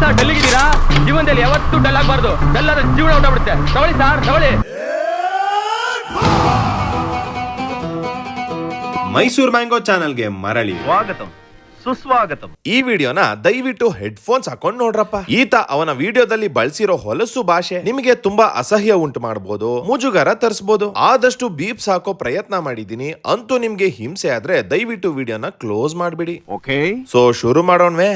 Sir ಡಲ್ಲಿಗಿದ್ದೀರಾ? ಜೀವನದಲ್ಲಿ ಯಾವತ್ತೂ dull ಆಗಬಾರ್ದು. ಡಲ್ ಆದ್ರೆ ಜೀವನ ಹೊಟ್ಟಬಿಡುತ್ತೆ ತಗೊಳ್ಳಿ ಸರ್ ತಗೊಳ್ಳಿ. ಮೈಸೂರ್ ಮ್ಯಾಂಗೋ ಚಾನಲ್ಗೆ ಮರಳಿ. ಸ್ವಾಗತಂ. ಸುಸ್ವಾಗತಂ. ಈ ವಿಡಿಯೋನ ದಯವಿಟ್ಟು ಹೆಡ್ ಫೋನ್ಸ್ ಹಾಕೊಂಡ್ ನೋಡ್ರಪ್ಪ. ಈತ ಅವನ ವಿಡಿಯೋದಲ್ಲಿ ಬಳಸಿರೋ ಹೊಲಸು ಭಾಷೆ ನಿಮಗೆ ತುಂಬಾ ಅಸಹ್ಯ ಉಂಟು ಮಾಡಬಹುದು ಮುಜುಗರ ತರಿಸಬಹುದು ಆದಷ್ಟು ಬೀಪ್ಸ್ ಹಾಕೋ ಪ್ರಯತ್ನ ಮಾಡಿದೀನಿ ಅಂತೂ ನಿಮ್ಗೆ ಹಿಂಸೆ ಆದ್ರೆ ದಯವಿಟ್ಟು ವಿಡಿಯೋನ ಕ್ಲೋಸ್ ಮಾಡ್ಬಿಡಿ. ಓಕೆ ಸೊ ಶುರು ಮಾಡೋಣ್ವೆ.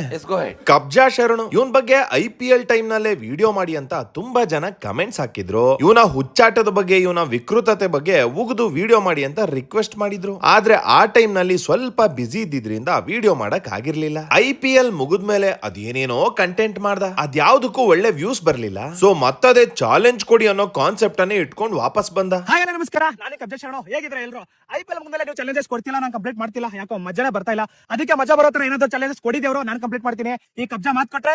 ಕಬ್ಜಾ ಶರಣು ಇವನ್ ಬಗ್ಗೆ ಐ ಪಿ ಎಲ್ ಟೈಮ್ ನಲ್ಲೇ ವಿಡಿಯೋ ಮಾಡಿ ಅಂತ ತುಂಬಾ ಜನ ಕಮೆಂಟ್ಸ್ ಹಾಕಿದ್ರು. ಇವನ ಹುಚ್ಚಾಟದ ಬಗ್ಗೆ ಇವನ ವಿಕೃತತೆ ಬಗ್ಗೆ ಉಗಿದು ವಿಡಿಯೋ ಮಾಡಿ ಅಂತ ರಿಕ್ವೆಸ್ಟ್ ಮಾಡಿದ್ರು. ಆದ್ರೆ ಆ ಟೈಮ್ನಲ್ಲಿ ಸ್ವಲ್ಪ ಬಿಸಿ ಇದ್ದಿದ್ರಿಂದ ವಿಡಿಯೋ ಮಾಡಕ್ ಆಗಿರ್ಲಿಲ್ಲ ಐ ಪಿ ಎಲ್ ಮುಗಿದ್ಮೇಲೆ ಅದೇನೇನೋ ಕಂಟೆಂಟ್ ಮಾಡ್ದ. ಅದ್ಯಾವ್ದಕ್ಕೂ ಒಳ್ಳೆ ವ್ಯೂಸ್ ಬರ್ಲಿಲ್ಲ. ಸೊ ಮತ್ತದೇ ಚಾಲೆಂಜ್ ಕೊಡಿ ಅನ್ನೋ ಕಾನ್ಸೆಪ್ಟ್ ಅನ್ನೇ ಇಟ್ಕೊಂಡು ವಾಪಸ್ ಬಂದ. ಹಾಯ್ ನಮಸ್ಕಾರ. ನಾನೇ ಕಬ್ಜ ಶರಣ. ಹೇಗಿದ್ರೆ ಎಲ್ರು? ಐ ಪಿ ಎಲ್ ಮುಂದೆ ನೀವು ಚಾಲೆಂಜಸ್ ಕೊಡ್ತಿಲ್ಲ, ನಾನು ಕಂಪ್ಲೀಟ್ ಮಾಡ್ತಿಲ್ಲ. ಯಾಕೋ ಮಜಾನೇ ಬರ್ತಾ ಇಲ್ಲ. ಅದಕ್ಕೆ ಮಜಾ ಬರೋ ತರ ಏನಾದ್ರು ಚಾಲೆಂಜಸ್ ಕೊಡಿದೇವ್ರು ನಾನು ಕಂಪ್ಲೀಟ್ ಮಾಡ್ತೀನಿ. ಈ ಕಬ್ಜಾ ಮಾತ್ ಕೊಟ್ರೆ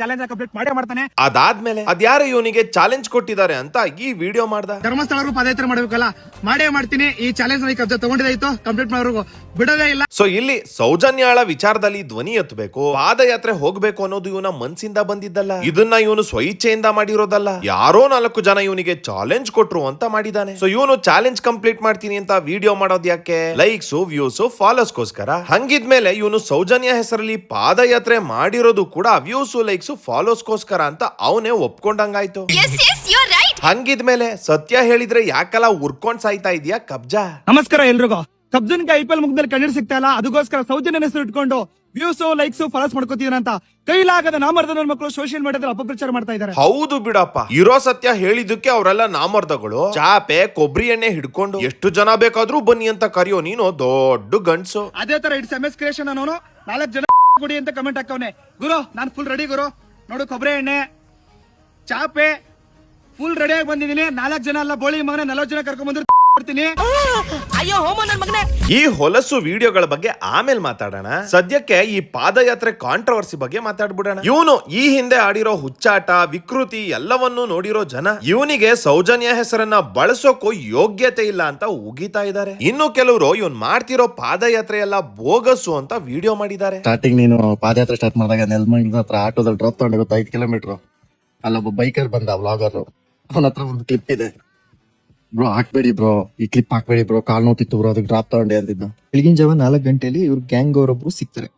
ಚಾಲೆಂಜ್ ಕಂಪ್ಲೀಟ್ ಮಾಡೇ ಮಾಡ್ತಾನೆ. ಅದಾದ್ಮೇಲೆ ಅದ್ಯಾರು ಇವನಿಗೆ ಚಾಲೆಂಜ್ ಕೊಟ್ಟಿದ್ದಾರೆ ಅಂತ ಈ ವಿಡಿಯೋ ಮಾಡ್ದ? ಧರ್ಮಸ್ಥಳರು ಪದಯಾತ್ರೆ ಮಾಡ್ಬೇಕಲ್ಲ ಮಾಡೇ ಮಾಡ್ತೀನಿ. ಈ ಚಾಲೆಂಜ್ ಈ ಕಬ್ಜಾ ತಗೊಂಡಿದ್ದಾಯ್ತು ಕಂಪ್ಲೀಟ್ ಮಾಡೋರ್ಗು ಬಿಡೋದೇ ಇಲ್ಲ. ಸೊ ಇಲ್ಲಿ ಸೌಜನ್ಯಾಳ ವಿಚಾರದಲ್ಲಿ ಧ್ವನಿ ಎತ್ತಬೇಕು ಪಾದಯಾತ್ರೆ ಹೋಗ್ಬೇಕು ಅನ್ನೋದು ಇವನ ಮನ್ಸಿಂದ ಬಂದಿದ್ದಲ್ಲ. ಇದನ್ನ ಇವನು ಸ್ವಇಚ್ಛೆಯಿಂದ ಮಾಡಿರೋದಲ್ಲ. ಯಾರೋ ನಾಲ್ಕು ಜನ ಇವನಿಗೆ ಚಾಲೆಂಜ್ ಕೊಟ್ರು ಅಂತ ಮಾಡಿದಾನೆ. ಸೊ ಇವನು ಚಾಲೆಂಜ್ ಕಂಪ್ಲೀಟ್ ಮಾಡ್ತೀನಿ ಅಂತ ವಿಡಿಯೋ ಮಾಡೋದ್ ಯಾಕೆ? ಲೈಕ್ಸ್ ವ್ಯೂಸ್ ಫಾಲೋಸ್ಗೋಸ್ಕರ ಹಂಗಿದ್ಮೇಲೆ ಇವನು ಸೌಜನ್ಯ ಹೆಸರಲ್ಲಿ ಪಾದಯಾತ್ರೆ ಮಾಡಿರೋದು ಕೂಡ ವ್ಯೂಸ್ ಲೈಕ್ಸ್ ಫಾಲೋಸ್ಗೋಸ್ಕರ ಅಂತ ಅವನೇ ಒಪ್ಕೊಂಡಂಗಾಯ್ತು. ಹಂಗಿದ್ಮೇಲೆ ಸತ್ಯ ಹೇಳಿದ್ರೆ ಯಾಕಲ್ಲ ಉರ್ಕೊಂಡ್ ಸಾಯ್ತಾ ಇದೀಯಾ ಕಬ್ಜಾ? ನಮಸ್ಕಾರ ಎಲ್ರಿಗೂ. ಕಬ್ಜನ್ಗೆ ಐ ಪಿ ಎಲ್ ಮುಖದಲ್ಲಿ ಕಣ್ಣೀರ್ ಸಿಗ್ತಾ ಇಲ್ಲ. ಅದಕ್ಕೋಸ್ಕರ ಸೌಜನ್ಯ ಹೆಸರು ಇಟ್ಕೊಂಡು ವ್ಯೂಸ್ ಲೈಕ್ಸ್ ಫಾಲೋಸ್ ಮಾಡ್ಕೋತಿದಾರೆ ಅಂತ ಕೈಲಾಗದ ನಾಮರ್ದನ ಮಕ್ಕಳು ಸೋಷಿಯಲ್ ಮೀಡಿಯಾದಲ್ಲಿ ಅಪಪ್ರಚಾರ ಮಾಡ್ತಾ ಇದ್ದಾರೆ. ಹೌದು ಬಿಡಪ್ಪ. ಇರೋ ಸತ್ಯ ಹೇಳಿದಕ್ಕೆ ಅವರೆಲ್ಲ ನಾಮರ್ದಗಳು. ಚಾಪೆ ಕೊಬ್ಬರಿ ಎಣ್ಣೆ ಹಿಡ್ಕೊಂಡು ಎಷ್ಟು ಜನ ಬೇಕಾದ್ರೂ ಬನ್ನಿ ಅಂತ ಕರೆಯೋ ನೀನು ದೊಡ್ಡ ಗಂಡ್ಸು. ಅದೇ ತರ ಇಟ್ಸ್ ಎಂ ಎಸ್ ಕ್ರಿಯೇಷನ್ ಅನ್ನೋನು. ನಾಲ್ಕು ಜನ ಕೊಡಿ ಅಂತ ಕಮೆಂಟ್ ಹಾಕವ್ನೆ. ಗುರು, ನಾನು ಫುಲ್ ರೆಡಿ ಗುರು. ನೋಡು ಕೊಬ್ಬರಿ ಎಣ್ಣೆ, ಚಾಪೆ ಫುಲ್ ರೆಡಿ ಆಗಿ ಬಂದಿದ್ದೀನಿ. ನಾಲ್ಕು ಜನ ಅಲ್ಲ, ಬೋಳಿ ಮಗನ ನಲವತ್ತು ಜನ ಕರ್ಕೊಂಡ್ ಬಂದ್ರು. ಈ ಹೊಲಸು ವಿಡಿಯೋಗಳ ಬಗ್ಗೆ ಆಮೇಲೆ ಮಾತಾಡೋಣ. ಸದ್ಯಕ್ಕೆ ಈ ಪಾದಯಾತ್ರೆ ಕಾಂಟ್ರವರ್ಸಿ ಬಗ್ಗೆ ಮಾತಾಡ್ಬಿಡೋಣ. ಇವನು ಈ ಹಿಂದೆ ಆಡಿರೋ ಹುಚ್ಚಾಟ ವಿಕೃತಿ ಎಲ್ಲವನ್ನೂ ನೋಡಿರೋ ಜನ ಇವನಿಗೆ ಸೌಜನ್ಯ ಹೆಸರನ್ನ ಬಳಸೋಕು ಯೋಗ್ಯತೆ ಇಲ್ಲ ಅಂತ ಉಗಿತಾ ಇದ್ದಾರೆ. ಇನ್ನು ಕೆಲವರು ಇವನ್ ಮಾಡ್ತಿರೋ ಪಾದಯಾತ್ರೆ ಎಲ್ಲ ಬೋಗಸ್ಸು ಅಂತ ವಿಡಿಯೋ ಮಾಡಿದ್ದಾರೆ. ಸ್ಟಾರ್ಟಿಂಗ್ ನೀನು ಪಾದಯಾತ್ರೆ ಸ್ಟಾರ್ಟ್ ಮಾಡಿದಾಗ ನೆಲ್ಮಂಗ್ಲ ಹತ್ರ ಆಟೋದಲ್ಲಿ ಡ್ರಾಪ್ ತಗೊಂಡು ಗೊತ್ತಾ ಐದು ಕಿಲೋಮೀಟರ್ ಅಲ್ಲೊಬ್ಬ ಬೈಕರ್ ಬಂದ ವ್ಲಾಗರ್ ಅವನ ಹತ್ರ ಒಂದು ಕ್ಲಿಪ್ ಇದೆ. ಬ್ರೋ ಹಾಕ್ಬೇಡಿ ಬ್ರೋ ಈ ಕ್ಲಿಪ್ ಹಾಕ್ಬೇಡಿ ಬ್ರೋ ಕಾಲ್ ನೋತಿತ್ತು ಬ್ರೋ ಅದಕ್ಕೆ ಡ್ರಾಪ್ ತಗೊಂಡೆ ಅಂತಿದ್ದ ಬೆಳಗಿನ ಜಾವ ನಾಲ್ಕು ಗಂಟೆಯಲ್ಲಿ ಇವ್ರ ಗ್ಯಾಂಗ್ ಅವರೊಬ್ರು ಸಿಗ್ತಾರೆ.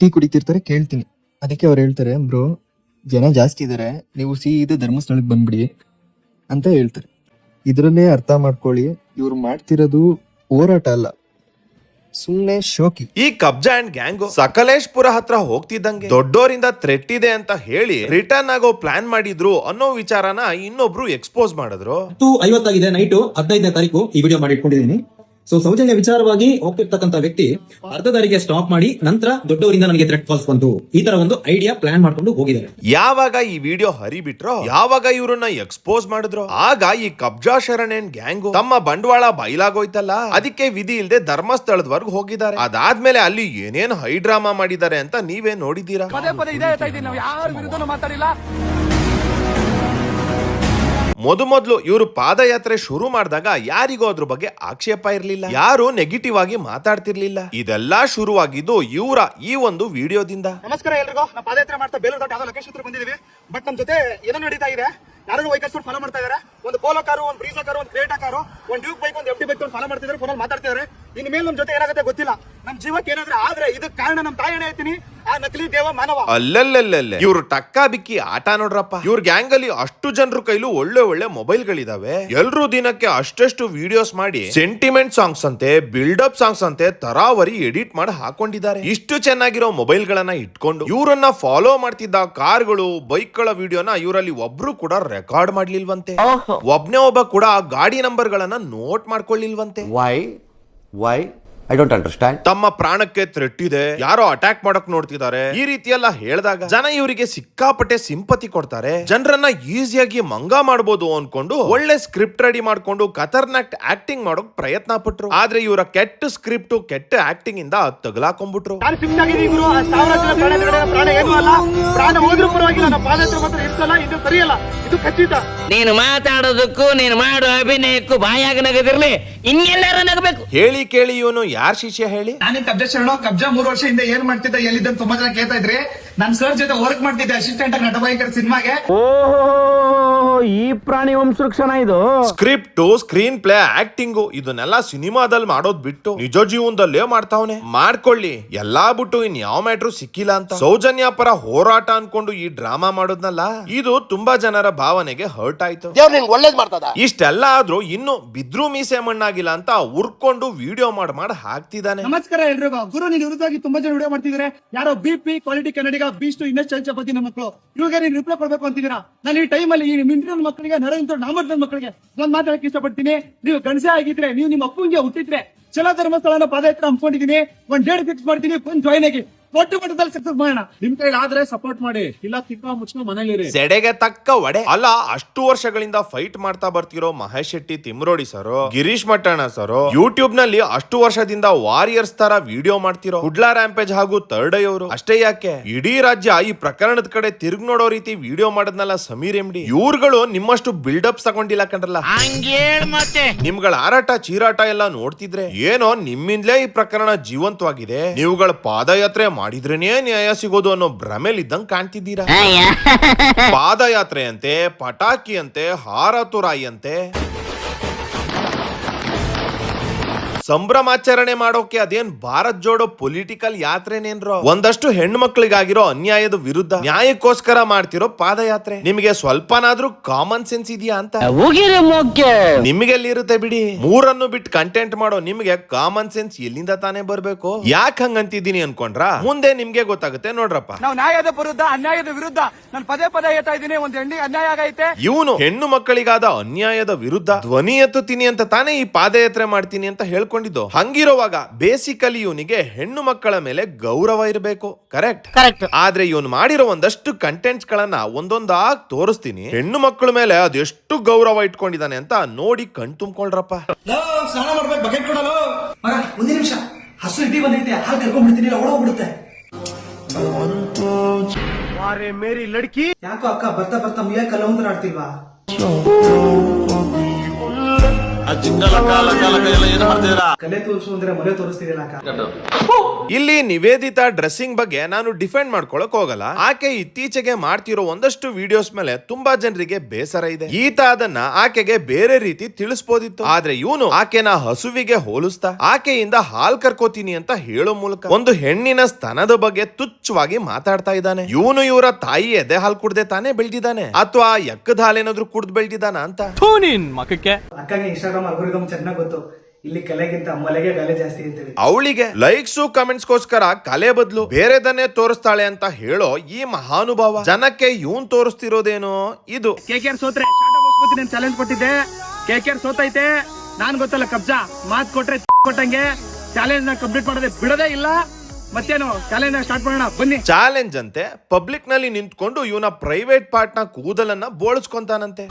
ಟೀ ಕುಡಿತಿರ್ತಾರೆ, ಕೇಳ್ತೀನಿ. ಅದಕ್ಕೆ ಅವ್ರು ಹೇಳ್ತಾರೆ, ಬ್ರೋ, ಜನ ಜಾಸ್ತಿ ಇದಾರೆ. ನೀವು ಸೀದಾ ಧರ್ಮಸ್ಥಳಕ್ಕೆ ಬಂದ್ಬಿಡಿ ಅಂತ ಹೇಳ್ತಾರೆ. ಇದ್ರಲ್ಲೇ ಅರ್ಥ ಮಾಡ್ಕೊಳ್ಳಿ, ಇವ್ರು ಮಾಡ್ತಿರೋದು ಹೋರಾಟ ಅಲ್ಲ. ಸುಮ್ನೆ ಶೋಕಿ. ಈ ಕಬ್ಜಾ ಅಂಡ್ ಗ್ಯಾಂಗ್ ಸಕಲೇಶ್ಪುರ ಹತ್ರ ಹೋಗ್ತಿದ್ದಂಗೆ. ದೊಡ್ಡೋರಿಂದ ಥ್ರೆಟ್ ಇದೆ ಅಂತ ಹೇಳಿ ರಿಟರ್ನ್ ಆಗೋ ಪ್ಲಾನ್ ಮಾಡಿದ್ರು ಅನ್ನೋ ವಿಚಾರನ ಇನ್ನೊಬ್ರು ಎಕ್ಸ್ಪೋಸ್ ಮಾಡಿದ್ರು. ಹತ್ತು ಐವತ್ತಾಗಿದೆ ನೈಟ್ ಹದಿನೈದನೇ ತಾರೀಕು ಈ ವಿಡಿಯೋ ಮಾಡಿ ಇಟ್ಕೊಂಡಿದ್ದೀನಿ. ಸೊ ಸೌಜನ್ಯ ವಿಚಾರವಾಗಿ ಹೋಗ್ತಿರ್ತಕ್ಕಂಥ ವ್ಯಕ್ತಿ ಅರ್ಧ ದಾರಿಗೆ ಸ್ಟಾಪ್ ಮಾಡಿ ನಂತರ ದೊಡ್ಡವರಿಂದ ನನಗೆ ಥ್ರೆಟ್ ಫಾಲ್ಸ್ ಬಂತು. ಈ ತರ ಒಂದು ಐಡಿಯಾ ಪ್ಲಾನ್ ಮಾಡ್ಕೊಂಡು ಹೋಗಿದ್ದಾರೆ. ಯಾವಾಗ ಈ ವಿಡಿಯೋ ಹರಿಬಿಟ್ರೋ ಯಾವಾಗ ಇವರನ್ನ ಎಕ್ಸ್ಪೋಸ್ ಮಾಡಿದ್ರು ಆಗ ಈ ಕಬ್ಜಾ ಶರಣ್ ಗ್ಯಾಂಗ್ ಗ್ಯಾಂಗು ತಮ್ಮ ಬಂಡವಾಳ ಬಯಲಾಗೋಯ್ತಲ್ಲ ಅದಕ್ಕೆ ವಿಧಿ ಇಲ್ಲದೆ ಧರ್ಮಸ್ಥಳದವರೆಗೂ ಹೋಗಿದ್ದಾರೆ. ಅದಾದ್ಮೇಲೆ ಅಲ್ಲಿ ಏನೇನು ಹೈ ಡ್ರಾಮಾ ಮಾಡಿದ್ದಾರೆ ಅಂತ ನೀವೇ ನೋಡಿದ್ದೀರಾ? ಪದೇ ಪದೇ ಇದೇ ಹೇಳ್ತಾ ಇದ್ದೀನಿ. ನಾವು ಯಾರ ವಿರುದ್ಧನೂ ಮಾತಾಡಿಲ್ಲ. ಮೊದ ಮೊದಲು ಇವರು ಪಾದಯಾತ್ರೆ ಶುರು ಮಾಡಿದಾಗ ಯಾರಿಗೂ ಅದ್ರ ಬಗ್ಗೆ ಆಕ್ಷೇಪ ಇರಲಿಲ್ಲ. ಯಾರು ನೆಗೆಟಿವ್ ಆಗಿ ಮಾತಾಡ್ತಿರ್ಲಿಲ್ಲ. ಇದೆಲ್ಲಾ ಶುರುವಾಗಿದ್ದು ಇವರ ಈ ಒಂದು ವಿಡಿಯೋದಿಂದ. ನಮಸ್ಕಾರ ಎಲ್ರಿಗೂ. ನಾವು ಪಾದಯಾತ್ರೆ ಮಾಡ್ತಾ ಬೇಲೂರು ದೊಡ್ಡ ಲೊಕೇಶನ್ ಹತ್ರ ಬಂದಿದ್ದೀವಿ. ಬಟ್ ನಮ್ಮ ಜೊತೆ ಏನೋ ನಡೀತಾ ಇದೆ. ಯಾರು ವೈಕಲ್ಸ್ ಫಾಲೋ ಮಾಡ್ತಾ ಇದ್ದಾರೆ ಒಂದು ಪೋಲೋ ಕಾರು ಒಂದು ಬ್ರೀಸಾ ಕಾರು ಒಂದು ಕ್ರೇಟಾ ಕಾರು ಒಂದು ಡ್ಯೂಕ್ ಬೈಕ್ ಒಂದು ಎಫ್ ಡಿ ಬೈಕ್ ಫಾಲೋ ಮಾಡ್ತಿದ್ದಾರೆ. ಫೋನಲ್ಲಿ ಮಾತಾಡ್ತಿದ್ದಾರೆ. ಇನ್ನು ಮೇಲೆ ನಮ್ ಜೊತೆ ಏನಾಗುತ್ತೆ ಗೊತ್ತಿಲ್ಲ. ನಮ್ಮ ಜೀವಕ್ಕೆ ಏನಾದ್ರೆ ಆದ್ರೆ ಇದಕ್ಕೆ ಕಾರಣ ನಮ್ಮ ತಾಯಿ ಹೇಳ್ತೀನಿ ಆ ನಕಲಿ ದೇವ ಮಾನವ. ಅಲ್ಲಲ್ಲಲ್ಲಲ್ಲ. ಇವ್ರು ಟಕ್ಕಾ ಬಿಕ್ಕಿ ಆಟ ನೋಡ್ರಪ್ಪ. ಇವ್ರ ಗ್ಯಾಂಗ್ ಅಲ್ಲಿ ಅಷ್ಟು ಜನರ ಕೈಲೂ ಒಳ್ಳೆ ಒಳ್ಳೆ ಮೊಬೈಲ್ ಗಳಿದಾವೆ ಎಲ್ರು ದಿನಕ್ಕೆ ಅಷ್ಟೆಷ್ಟು ವಿಡಿಯೋಸ್ ಮಾಡಿ ಸೆಂಟಿಮೆಂಟ್ ಸಾಂಗ್ಸ್ ಅಂತೆ ಅಪ್ ಸಾಂಗ್ಸ್ ಅಂತೆ ತರಾವರಿ ಎಡಿಟ್ ಮಾಡಿ ಹಾಕೊಂಡಿದ್ದಾರೆ. ಇಷ್ಟು ಚೆನ್ನಾಗಿರೋ ಮೊಬೈಲ್ ಗಳನ್ನ ಇಟ್ಕೊಂಡು ಇವರನ್ನ ಫಾಲೋ ಮಾಡ್ತಿದ್ದ ಕಾರ್ಗಳು ಬೈಕ್ಗಳ ವಿಡಿಯೋನ ಇವರಲ್ಲಿ ಒಬ್ರು ಕೂಡ ರೆಕಾರ್ಡ್ ಮಾಡ್ಲಿಲ್ವಂತೆ. ಒಬ್ನೇ ಒಬ್ಬ ಕೂಡ ಆ ಗಾಡಿ ನಂಬರ್ ಗಳನ್ನ ನೋಟ್ ಮಾಡ್ಕೊಳ್ಳಿಲ್ವಂತೆ. Why? Why? I don't understand ತಮ್ಮ ಪ್ರಾಣಕ್ಕೆ ಥ್ರೆಟ್ ಇದೆ ಯಾರೋ ಅಟ್ಯಾಕ್ ಮಾಡಕ್ ನೋಡ್ತಿದ್ದಾರೆ. ಈ ರೀತಿ ಎಲ್ಲ ಹೇಳಿದಾಗ ಜನ ಇವರಿಗೆ ಸಿಕ್ಕಾಪಟ್ಟೆ ಸಿಂಪತಿ ಕೊಡ್ತಾರೆ. ಜನರನ್ನ ಈಸಿಯಾಗಿ ಮಂಗ ಮಾಡಬಹುದು ಅನ್ಕೊಂಡು ಒಳ್ಳೆ ಸ್ಕ್ರಿಪ್ಟ್ ರೆಡಿ ಮಾಡ್ಕೊಂಡು ಕತರ್ನಾಕ್ ಆಕ್ಟಿಂಗ್ ಮಾಡೋಕ್ ಪ್ರಯತ್ನ ಪಟ್ರು. ಆದ್ರೆ ಇವರ ಕೆಟ್ಟ ಸ್ಕ್ರಿಪ್ಟ್ ಕೆಟ್ಟ ಆಕ್ಟಿಂಗ್ ಇಂದ ತಗಲಾಕೊಂಡ್ಬಿಟ್ರು. ನಾನು ಫಿಕ್ಸ್ ಆಗಿದ್ದೀನಿ ಗುರು ಸಾವಿರ ಜನ ಪ್ರಾಣ ಪ್ರಾಣ ಏನೂ ಅಲ್ಲ. ಪ್ರಾಣ ಹೋದ್ರೂ ಪರವಾಗಿಲ್ಲ ಮಾತ್ರ ಇರ್ಸಲ್ಲ ಇದು ಸರಿಯಲ್ಲ. ಇದು ಖಚಿತ. ನೀನು ಮಾತಾಡೋದಕ್ಕೂ ನೀನು ಮಾಡೋ ಅಭಿನಯಕ್ಕೂ ಬಾಯಾಗ ನಗದಿರ್ಲಿ. ಇನ್ನೆಲ್ಲಾರ ನಗಬೇಕು. ಹೇಳಿ ಕೇಳಿ ಇವನು ಯಾರ್ ಶಿಷ್ಯ ಹೇಳಿ? ನಾನು ಕಬ್ಜಾ ಶರಣ ಕಬ್ಜಾ ಮೂರು ವರ್ಷ ಹಿಂದೆ ಏನ್ ಮಾಡ್ತಿದ್ದ ಎಲ್ಲಿದ್ದ ತುಂಬಾ ಜನ ಕೇಳ್ತಾ ಇದ್ರಿ ನನ್ ಸರ್ ಜೊತೆ ವರ್ಕ್ ಮಾಡ್ತಿದ್ದೆ ಅಸಿಸ್ಟೆಂಟ್ ಆಗಿ ನಟಭಯಂಕರ್ ಸಿನಿಮಾಗೆ. ಓಹೋ ಈ ಪ್ರಾಣಿ ವಂಶವೃಕ್ಷಣ ಇದು? ಸ್ಕ್ರಿಪ್ಟ್ ಸ್ಕ್ರೀನ್ ಪ್ಲೇ ಆಕ್ಟಿಂಗು ಇದನ್ನೆಲ್ಲ ಸಿನಿಮಾದಲ್ಲಿ ಮಾಡೋದ್ ಬಿಟ್ಟು ನಿಜ ಜೀವನದಲ್ಲೇ ಮಾಡ್ತಾವನೆ. ಮಾಡ್ಕೊಳ್ಳಿ ಎಲ್ಲಾ ಬಿಟ್ಟು ಇನ್ ಯಾವ ಮ್ಯಾಟ್ರು ಸಿಕ್ಕಿಲ್ಲ ಅಂತ. ಸೌಜನ್ಯ ಪರ ಹೋರಾಟ ಅನ್ಕೊಂಡು ಈ ಡ್ರಾಮಾ ಮಾಡೋದ್ನಲ್ಲ? ಇದು ತುಂಬಾ ಜನರ ಭಾವನೆಗೆ ಹರ್ಟ್ ಆಯ್ತು. ಒಳ್ಳೇದ್ ಮಾಡ್ತದ? ಇಷ್ಟೆಲ್ಲ ಆದ್ರೂ ಇನ್ನು ಬಿದ್ರು ಮೀಸೆ ಮಣ್ಣಾಗಿಲ್ಲ ಅಂತ ಉರ್ಕೊಂಡು ವಿಡಿಯೋ ಮಾಡ್ ಮಾಡ್ ಹಾಕ್ತಿದ್ದಾನೆ ನಮಸ್ಕಾರ ಎಲ್ರಿಗೂ. ಗುರು ನೀನ್ ವಿರುದ್ಧವಾಗಿ ತುಂಬಾ ಜನ ವಿಡಿಯೋ ಮಾಡ್ತಿದ್ರೆ ಯಾರೋ B P quality Kannadiga beast ಇನ್ನಷ್ಟು ನಮ್ಮ ಮಕ್ಕಳು. ಇವಾಗ ನೀನ್ ರಿಪ್ಲೈ ಕೊಡ್ಬೇಕು ಅಂತಿದ್ದೀರಾ? ನಾನು ಈ ಟೈಮ್ ಅಲ್ಲಿ ಈ ಮಿಂಟ್ರಿಯನ್ ಮಕ್ಕಳಿಗೆ, ನರೇಂದ್ರ ನಾಮರ್ ಮಕ್ಕಳಿಗೆ ಒಂದ್ ಮಾತಾಡಕ್ಕೆ ಇಷ್ಟಪಡ್ತೀನಿ. ನೀವು ಗಣಸೆ ಆಗಿದ್ರೆ, ನೀವು ನಿಮ್ಮ ಅಪ್ಪಂಗೆ ಹುಟ್ಟಿದ್ರೆ, ಚಲ ಧರ್ಮಸ್ಥಳನ ಪಾದಯಾತ್ರೆ ಅನ್ಕೊಂಡಿದೀನಿ ಒಂದ್ ಡೇಟ್ ಫಿಕ್ಸ್ ಮಾಡ್ತೀನಿ, ಬಂದ್ ಜಾಯ್ನ್ ಆಗಿ. ಒಟ್ಟು ಮಟ್ಟದಲ್ಲಿ ಸಕ್ಸಸ್ ಮಾಡೋಣ. ನಿಮ್ ಕೈಲಿ ಆದ್ರೆ ಸಪೋರ್ಟ್ ಮಾಡಿ. ಇಲ್ಲ ತಿಕ್ಕ ಮುಚ್ಕೊಂಡು ಮನೇಲಿರಿ ಸೆಡೆಗೆ ತಕ್ಕ ಒಡೆ. ಅಲ್ಲ ಅಷ್ಟು ವರ್ಷಗಳಿಂದ ಫೈಟ್ ಮಾಡ್ತಾ ಬರ್ತಿರೋ ಮಹೇಶ್ ಶೆಟ್ಟಿ ತಿಮ್ರೋಡಿ ಸರ್ ಗಿರೀಶ್ ಮಟ್ಟಣ್ಣ ಸರ್ ಯೂಟ್ಯೂಬ್ನಲ್ಲಿ ಅಷ್ಟು ವರ್ಷದಿಂದ ವಾರಿಯರ್ಸ್ ತರ ವಿಡಿಯೋ ಮಾಡ್ತಿರೋ ಹುಡ್ಲಾ ರ್ಯಾಂಪೇಜ್ ಹಾಗೂ ಥರ್ಡ್ ಅವರು. ಅಷ್ಟೇ ಯಾಕೆ? ಇಡೀ ರಾಜ್ಯ ಈ ಪ್ರಕರಣದ ಕಡೆ ತಿರುಗ್ ನೋಡೋ ರೀತಿ ವಿಡಿಯೋ ಮಾಡದ್ನಲ್ಲ ಸಮೀರ್ ಎಂಡಿ ಇವ್ರುಗಳು ನಿಮ್ಮಷ್ಟು ಬಿಲ್ಡಪ್ ತಗೊಂಡಿಲ್ಲ ಕಂಡ್ರಲ್ಲ ನಿಮ್ಗಳ ಆರಾಟ ಚೀರಾಟ ಎಲ್ಲ ನೋಡ್ತಿದ್ರೆ ಏನೋ ನಿಮ್ಮಿಂದಲೇ ಈ ಪ್ರಕರಣ ಜೀವಂತವಾಗಿದೆ. ನೀವುಗಳ ಪಾದಯಾತ್ರೆ ಮಾಡಿದ್ರೇನೇ ನ್ಯಾಯ ಸಿಗೋದು ಅನ್ನೋ ಭ್ರಮೆಲಿದ್ದಂಗ್ ಕಾಣ್ತಿದ್ದೀರಾ? ಪಾದಯಾತ್ರೆಯಂತೆ ಪಟಾಕಿಯಂತೆ ಪಟಾಕಿ ಅಂತೆ ಹಾರ ತುರಾಯಿ ಸಂಭ್ರಮಾಚರಣೆ ಮಾಡೋಕೆ ಅದೇನ್ ಭಾರತ್ ಜೋಡೋ ಪೊಲಿಟಿಕಲ್ ಯಾತ್ರೆನೇನ್ರೋ? ಒಂದಷ್ಟು ಹೆಣ್ಣು ಮಕ್ಕಳಿಗಾಗಿರೋ ಅನ್ಯಾಯದ ವಿರುದ್ಧ ನ್ಯಾಯಕ್ಕೋಸ್ಕರ ಮಾಡ್ತಿರೋ ಪಾದಯಾತ್ರೆ. ನಿಮಗೆ ಸ್ವಲ್ಪನಾದ್ರೂ ಕಾಮನ್ ಸೆನ್ಸ್ ಇದೆಯಾ ಅಂತ? ನಿಮ್ಗೆ ಇರುತ್ತೆ ನಿಮ್ಗೆಲ್ಲಿರುತ್ತೆ ಬಿಡಿ? ಮೂರನ್ನು ಬಿಟ್ಟು ಕಂಟೆಂಟ್ ಮಾಡೋ ನಿಮ್ಗೆ ಕಾಮನ್ ಸೆನ್ಸ್ ಎಲ್ಲಿಂದ ತಾನೇ ಬರ್ಬೇಕು? ಯಾಕೆ ಹಂಗಂತಿದ್ದೀನಿ ಅನ್ಕೊಂಡ್ರ? ಮುಂದೆ ನಿಮ್ಗೆ ಗೊತ್ತಾಗುತ್ತೆ ನೋಡ್ರಪ್ಪ. ನಾವು ನ್ಯಾಯದ ವಿರುದ್ಧ ಅನ್ಯಾಯದ ವಿರುದ್ಧ ನಾನು ಪದೇ ಪದೇ ಹೇಳ್ತಾ ಇದ್ದೀನಿ ಒಂದ್ ಹೆಣ್ಣಿ ಅನ್ಯಾಯ ಆಗೈತೆ. ಇವನು ಹೆಣ್ಣು ಮಕ್ಕಳಿಗಾದ ಅನ್ಯಾಯದ ವಿರುದ್ಧ ಧ್ವನಿ ಎತ್ತುತ್ತೀನಿ ಅಂತ ತಾನೇ ಈ ಪಾದಯಾತ್ರೆ ಮಾಡ್ತೀನಿ ಅಂತ ಹೇಳ್ಕೊಂಡಿದ್ದು ಹಂಗಿರುವಾಗ ಬೇಸಿಕಲಿ ಇವನಿಗೆ ಹೆಣ್ಣು ಮಕ್ಕಳ ಮೇಲೆ ಗೌರವ ಇರಬೇಕು ಕರೆಕ್ಟ್ ಕರೆಕ್ಟ್ ಆದ್ರೆ ಇವನು ಮಾಡಿರೋ ಒಂದಷ್ಟು ಕಂಟೆಂಟ್ಸ್ ಗಳನ್ನ ಒಂದೊಂದಾಗ್ ತೋರಿಸ್ತೀನಿ. ಹೆಣ್ಣು ಮಕ್ಕಳ ಮೇಲೆ ಅದೆಷ್ಟು ಗೌರವ ಇಟ್ಕೊಂಡಿದ್ದಾನೆ ಅಂತ ನೋಡಿ ಕಣ್ ತುಂಬ್ಕೊಳ್ರಪ್ಪ. ಸ್ನಾನ ಮಾಡ್ಬೇಕು ಬಕೆಟ್ ಕೊಡಲು. ಮಗ ಒಂದೇ ನಿಮಿಷ. ಹಸು ಇಡ್ಡಿ ಬಂದೈತೆ ಹಾಲು ಕರ್ಕೊಂಡ್ಬಿಡ್ತೀನಿ ಇಲ್ಲ ಓಡೋಗ್ಬಿಡುತ್ತೆ ಯಾಕೋ ಅಕ್ಕ ಬರ್ತಾ ಬರ್ತಾ ಮುಯ್ಯ ಕಲವಂತರ ಆಡ್ತಿಲ್ವಾ? ಇಲ್ಲಿ ನಿವೇದಿತಾ ಡ್ರೆಸ್ಸಿಂಗ್ ಬಗ್ಗೆ ನಾನು ಡಿಫೆಂಡ್ ಮಾಡ್ಕೊಳಕ್ ಹೋಗಲ್ಲ. ಆಕೆ ಇತ್ತೀಚೆಗೆ ಮಾಡ್ತಿರೋ ಒಂದಷ್ಟು ವಿಡಿಯೋಸ್ ಮೇಲೆ ತುಂಬಾ ಜನರಿಗೆ ಬೇಸರ ಇದೆ. ಈತ ಅದನ್ನ ಆಕೆಗೆ ಬೇರೆ ರೀತಿ ತಿಳಿಸ್ಬೋದಿತ್ತು. ಆದ್ರೆ ಇವನು ಆಕೆನ ಹಸುವಿಗೆ ಹೋಲಿಸ್ತಾ ಆಕೆಯಿಂದ ಹಾಲ್ ಕರ್ಕೋತೀನಿ ಅಂತ ಹೇಳೋ ಮೂಲಕ ಒಂದು ಹೆಣ್ಣಿನ ಸ್ತನದ ಬಗ್ಗೆ ತುಚ್ಛವಾಗಿ ಮಾತಾಡ್ತಾ ಇದ್ದಾನೆ. ಇವನು ಇವರ ತಾಯಿ ಎದೆ ಹಾಲ್ ಕುಡ್ದೆ ತಾನೇ ಬೆಳ್ದಿದ್ದಾನೆ. ಅಥವಾ ಎಕ್ಕದ ಹಾಲೇನಾದ್ರೂ ಕುಡ್ದು ಬೆಳ್ದಿದ್ದಾನ ಅಂತ? ಮಕ್ಕಕ್ಕೆ ಅಕ್ಕಗೆ ಅಕ್ಕಗೆ ಇನ್ಸ್ಟಾಗ್ರಾಮ್ ಅಲ್ಗೋರಿದಮ್ ಚೆನ್ನಾಗಿ ಗೊತ್ತು. ಇಲ್ಲಿ ಕಲೆಗಿಂತ ಮಲೆಗೆ ಬೆಲೆ ಜಾಸ್ತಿ ಅಂತೇಳಿ ಅವಳಿಗೆ ಲೈಕ್ಸು ಕಮೆಂಟ್ಸ್ಗೋಸ್ಕರ ಕಲೆ ಬದಲು ಬೇರೆದನ್ನೇ ತೋರಿಸ್ತಾಳೆ ಅಂತ ಹೇಳೋ ಈ ಮಹಾನುಭಾವ ಜನಕ್ಕೆ ಇವನ್ ತೋರಿಸ್ತಿರೋದೇನೋ? ಇದು. ಕೆ ಕೆ ಆರ್ ಸೋತ್ರೆ ಚಾಲೆಂಜ್ ಕೊಟ್ಟಿದ್ದೆ. ಕೆ ಕೆ ಆರ್ ಸೋತೈತೆ. ನಾನ್ ಗೊತ್ತಲ್ಲ ಕಬ್ಜಾ ಮಾತ್ ಕೊಟ್ರೆ ಕೊಟ್ಟಂಗೆ. ಚಾಲೆಂಜ್ನ ಕಂಪ್ಲೀಟ್ ಮಾಡದೆ ಬಿಡೋದೇ ಇಲ್ಲ. ಮತ್ತೇನು ಚಾಲೆಂಜ್ ಸ್ಟಾರ್ಟ್ ಮಾಡೋಣ ಬನ್ನಿ. ಚಾಲೆಂಜ್ ಅಂತೆ ಪಬ್ಲಿಕ್ನಲ್ಲಿ ನಿಂತ್ಕೊಂಡು ಇವನ ಪ್ರೈವೇಟ್ ಪಾರ್ಟ್ನ ಕೂದಲನ್ನ ಬೋಳಿಸ್ಕೊಂತಾನಂತೆ.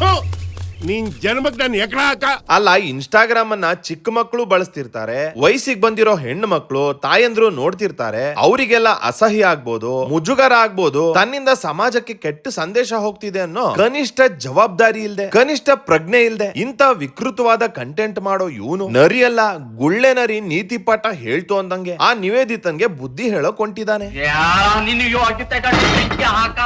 ನೀನ್ ಜನ್ಮಕ್ ನಾನು ಎಕಡ ಹಾಕ ಅಲ್ಲ ಇನ್ಸ್ಟಾಗ್ರಾಮ್ ಅನ್ನ ಚಿಕ್ಕ ಮಕ್ಕಳು ಬಳಸ್ತಿರ್ತಾರೆ. ವಯಸ್ಸಿಗೆ ಬಂದಿರೋ ಹೆಣ್ಣು ಮಕ್ಕಳು ತಾಯಂದ್ರು ನೋಡ್ತಿರ್ತಾರೆ. ಅವರಿಗೆಲ್ಲ ಅಸಹ್ಯ ಆಗ್ಬೋದು ಮುಜುಗರ ಆಗ್ಬೋದು. ತನ್ನಿಂದ ಸಮಾಜಕ್ಕೆ ಕೆಟ್ಟ ಸಂದೇಶ ಹೋಗ್ತಿದೆ ಅನ್ನೋ ಕನಿಷ್ಠ ಜವಾಬ್ದಾರಿ ಇಲ್ದೆ ಕನಿಷ್ಠ ಪ್ರಜ್ಞೆ ಇಲ್ದೆ ಇಂತ ವಿಕೃತವಾದ ಕಂಟೆಂಟ್ ಮಾಡೋ ಇವನು ನರಿಯಲ್ಲ ಗುಳ್ಳೆ ನರಿ ನೀತಿ ಪಾಠ ಹೇಳ್ತು ಅಂದಂಗೆ ಆ ನಿವೇದಿತನ್ಗೆ ಬುದ್ಧಿ ಹೇಳೋಕ್ ಹೊಂಟಿದ್ದಾನೆ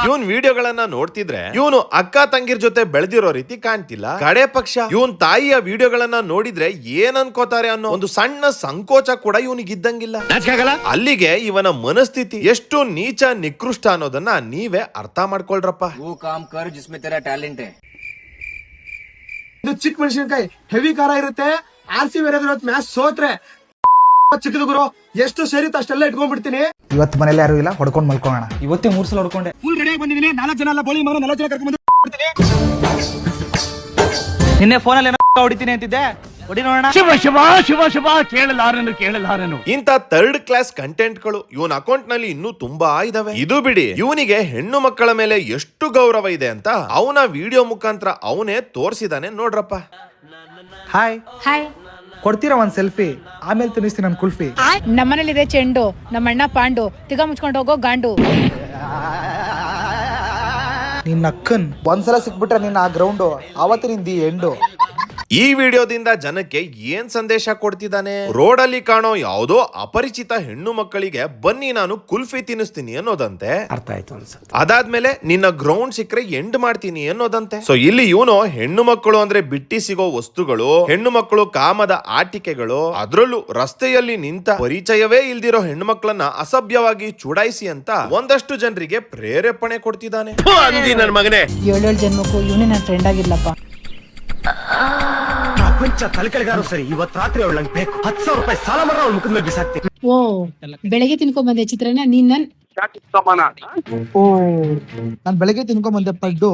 ಇವನ್ ವಿಡಿಯೋಗಳನ್ನ ನೋಡ್ತಿದ್ರೆ ಇವನು ಅಕ್ಕ ತಂಗಿರ್ ಜೊತೆ ಬೆಳೆದಿರೋ ರೀತಿ ಕಾಣ್ತಿಲ್ಲ. ಗೊತ್ತಿಲ್ಲ. ಕಡೆ ಪಕ್ಷ. ಇವನ್ ತಾಯಿಯ ವಿಡಿಯೋಗಳನ್ನ ನೋಡಿದ್ರೆ ಏನ್ ಅನ್ಕೋತಾರೆ ಅನ್ನೋ ಒಂದು ಸಣ್ಣ ಸಂಕೋಚ ಕೂಡ ಇವನಿಗೆ ಇದ್ದಂಗಿಲ್ಲ ಅಲ್ಲಿಗೆ ಇವನ ಮನಸ್ಥಿತಿ ಎಷ್ಟು ನೀಚ ನಿಕೃಷ್ಟ ಅನ್ನೋದನ್ನ ನೀವೇ ಅರ್ಥ ಮಾಡ್ಕೊಳ್ರಪ್ಪ. ಟ್ಯಾಲೆಂಟ್. ಇದು ಚಿಕ್ಕ ಮೆಣಸಿನಕಾಯಿ ಹೆವಿ ಖಾರ ಇರುತ್ತೆ. ಆರ್ ಸಿ ಮ್ಯಾಚ್ ಸೋತ್ರೆ. ಚಿಕ್ಕದು ಗುರು ಎಷ್ಟು ಸೇರಿತ್ತು ಅಷ್ಟೆಲ್ಲ ಇಟ್ಕೊಂಡ್ಬಿಡ್ತೀನಿ. ಇವತ್ತು ಮನೇಲಿ ಯಾರು ಇಲ್ಲ ಹೊಡ್ಕೊಂಡ್ ಮಲ್ಕೋಣ ಇವತ್ತೇ ಮೂರ್ಸಲ ಹೊಡ್ಕೊಂಡೆ. ಫುಲ್ ರೆಡಿಯಾಗಿ ಬಂದಿದ್ದೀನಿ. ನಾಲ್ಕು ಜನ ಎಲ್ಲ ಬೋಳಿ ಮಾಡೋ ನಾಲ್ಕು ಜನ ಕರ್ಕೊಂಡ್ ಬಂದು ನಿನ್ನೆ ಫೋನಲ್ಲಿ ಏನೋ ಹೊಡಿತೀನಿ ಅಂತಿದ್ದೆ. ಹೊಡಿ ನೋಡೋಣ. ಶಿವ ಶಿವ ಶಿವ ಶಿವ ಕೇಳಲಾರನು ಕೇಳಲಾರನು. ಇಂತ ಥರ್ಡ್ ಕ್ಲಾಸ್ ಕಂಟೆಂಟ್ಗಳು ಇವನ್ ಅಕೌಂಟ್ನಲ್ಲಿ ಇನ್ನೂ ತುಂಬಾ ಇದಾವೆ. ಇದು ಬಿಡಿ ಇವನಿಗೆ ಹೆಣ್ಣು ಮಕ್ಕಳ ಮೇಲೆ ಎಷ್ಟು ಗೌರವ ಇದೆ ಅಂತ ಅವನ ವಿಡಿಯೋ ಮುಖಾಂತರ ಅವನೇ ತೋರಿಸಿದಾನೆ ನೋಡ್ರಪ್ಪ. ಹಾಯ್ ಹಾಯ್ ಕೊಡ್ತೀರಾ ಒಂದ್ ಸೆಲ್ಫಿ ಆಮೇಲೆ ತಿನ್ನಿಸ್ತೀನಿ ನನ್ ಕುಲ್ಫಿ. ನಮ್ಮನೇಲಿದೆ ಚೆಂಡು ನಮ್ಮಣ್ಣ ಪಾಂಡು ತಿಗ ಮುಚ್ಕೊಂಡು ಹೋಗೋ ಗಾಂಡು. ನಿನ್ನ ಅಕ್ಕನ್. ಒಂದ್ಸಲ ಸಿಕ್ಬಿಟ್ರೆ ನಿನ್ನ ಆ ಗ್ರೌಂಡು ಅವತ್ತು ನಿಂದಿ ಎಂಡು ಈ ವಿಡಿಯೋದಿಂದ ಜನಕ್ಕೆ ಏನ್ ಸಂದೇಶ ಕೊಡ್ತಿದ್ದಾನೆ? ರೋಡ್ ಅಲ್ಲಿ ಕಾಣೋ ಯಾವುದೋ ಅಪರಿಚಿತ ಹೆಣ್ಣು ಮಕ್ಕಳಿಗೆ ಬನ್ನಿ ನಾನು ಕುಲ್ಫಿ ತಿನ್ನಿಸ್ತೀನಿ ಅನ್ನೋದಂತೆ. ಅರ್ಥ ಆಯ್ತು ಅನ್ಸುತ್ತೆ. ಅದಾದ್ಮೇಲೆ ನಿನ್ನ ಗ್ರೌಂಡ್ ಸಿಕ್ಕರೆ ಎಂಡ್ ಮಾಡ್ತೀನಿ ಅನ್ನೋದಂತೆ. ಸೊ ಇಲ್ಲಿ ಇವನು ಹೆಣ್ಣು ಮಕ್ಕಳು ಅಂದ್ರೆ ಬಿಟ್ಟಿ ಸಿಗೋ ವಸ್ತುಗಳು ಹೆಣ್ಣು ಮಕ್ಕಳು ಕಾಮದ ಆಟಿಕೆಗಳು ಅದ್ರಲ್ಲೂ ರಸ್ತೆಯಲ್ಲಿ ನಿಂತ ಪರಿಚಯವೇ ಇಲ್ದಿರೋ ಹೆಣ್ಣು ಮಕ್ಕಳನ್ನ ಅಸಭ್ಯವಾಗಿ ಚುಡಾಯಿಸಿ ಅಂತ ಒಂದಷ್ಟು ಜನರಿಗೆ ಪ್ರೇರೇಪಣೆ ಕೊಡ್ತಿದ್ದಾನೆ. ಮಗನೇ. ಏಳೇಳು ಜನ್ಮಕ್ಕೂ ಇವನೇ ನನ್ನ ಫ್ರೆಂಡ್ ಆಗಿರ್ಲಪ್ಪ ಪ್ರಪಂಚ ತಲೆಕೆಳಗಾರು ಸರಿ ಇವತ್ ರಾತ್ರಿ ಅವಳಂಗ್ ಬೇಕು. ಹತ್ತು ಸಾವಿರ ರೂಪಾಯಿ ಸಾಲ ಮರ ಅವ್ಳ ಮುಖದ ಮೇಲೆ ಬಿಸಾಕ್ತೀನಿ. ಓ ಬೆಳಗ್ಗೆ ತಿನ್ಕೊಂಡ್ ಬಂದೆ ಚಿತ್ರನ ನೀನ್ ನನ್? ಓ. ನಾನ್ ಬೆಳಗ್ಗೆ ತಿನ್ಕೊಂಡ್ ಬಂದೆ ಪಡ್ಡು.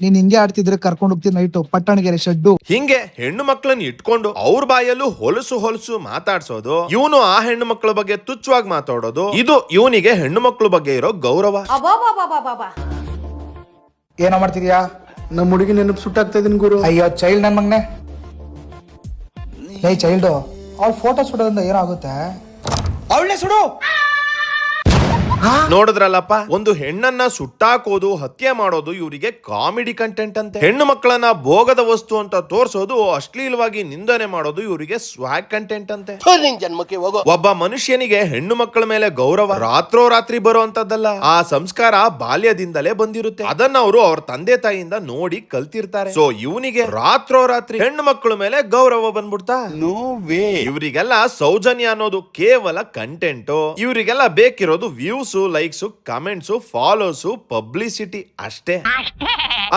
ನೀನ್ ಹಿಂಗೆ ಆಡ್ತಿದ್ರೆ ಕರ್ಕೊಂಡು ಹೋಗ್ತೀನಿ ನೈಟು. ಪಟ್ಟಣಗೆರೆ ಶೆಡ್ಡು. ಹಿಂಗೆ ಹೆಣ್ಣು ಮಕ್ಕಳನ್ನ ಇಟ್ಕೊಂಡು ಅವ್ರ ಬಾಯಲ್ಲೂ ಹೊಲಸು ಹೊಲಸು ಮಾತಾಡ್ಸೋದು ಇವನು ಆ ಹೆಣ್ಣು ಮಕ್ಕಳ ಬಗ್ಗೆ ತುಚ್ಛವಾಗಿ ಮಾತಾಡೋದು ಇದು ಇವನಿಗೆ ಹೆಣ್ಣು ಮಕ್ಕಳ ಬಗ್ಗೆ ಇರೋ ಗೌರವ. ಏನೋ ಮಾಡ್ತಿದ್ಯಾ? ನಮ್ಮ ಹುಡುಗಿ ನೆನಪು ಸುಟ್ಟಾಗ್ತಾ ಇದೀನಿ ಗುರು. ಅಯ್ಯೋ ಚೈಲ್ಡ್ ನನ್ ಮಗ್ನೆ. ಏಯ್ ಚೈಲ್ಡು ಅವ್ಳ ಫೋಟೋ ಸುಡೋದ್ರಿಂದ ಏನಾಗುತ್ತೆ? ಅವಳನ್ನೇ ಸುಡು. ನೋಡಿದ್ರಲ್ಲಪ್ಪ ಒಂದು ಹೆಣ್ಣನ್ನ ಸುಟ್ಟಾಕೋದು ಹತ್ಯೆ ಮಾಡೋದು ಇವರಿಗೆ ಕಾಮಿಡಿ ಕಂಟೆಂಟ್ ಅಂತೆ. ಹೆಣ್ಣು ಮಕ್ಕಳನ್ನ ಭೋಗದ ವಸ್ತು ಅಂತ ತೋರಿಸೋದು ಅಶ್ಲೀಲವಾಗಿ ನಿಂದನೆ ಮಾಡೋದು ಇವರಿಗೆ ಸ್ವಾಗ್ ಕಂಟೆಂಟ್ ಅಂತೆ. ಜನ್ಮಕ್ಕೆ ಹೋಗೋ. ಒಬ್ಬ ಮನುಷ್ಯನಿಗೆ ಹೆಣ್ಣು ಮಕ್ಕಳ ಮೇಲೆ ಗೌರವ ರಾತ್ರೋರಾತ್ರಿ ಬರುವಂತದ್ದಲ್ಲ ಆ ಸಂಸ್ಕಾರ ಬಾಲ್ಯದಿಂದಲೇ ಬಂದಿರುತ್ತೆ. ಅದನ್ನ ಅವರು ಅವ್ರ ತಂದೆ ತಾಯಿಯಿಂದ ನೋಡಿ ಕಲ್ತಿರ್ತಾರೆ. ಸೊ ಇವನಿಗೆ ರಾತ್ರೋರಾತ್ರಿ ಹೆಣ್ಣು ಮಕ್ಕಳ ಮೇಲೆ ಗೌರವ ಬಂದ್ಬಿಡ್ತಾ. ಇವರಿಗೆಲ್ಲ ಸೌಜನ್ಯ ಅನ್ನೋದು ಕೇವಲ ಕಂಟೆಂಟ್ ಇವರಿಗೆಲ್ಲ ಬೇಕಿರೋದು views likes comments follows publicity ಅಷ್ಟೇ.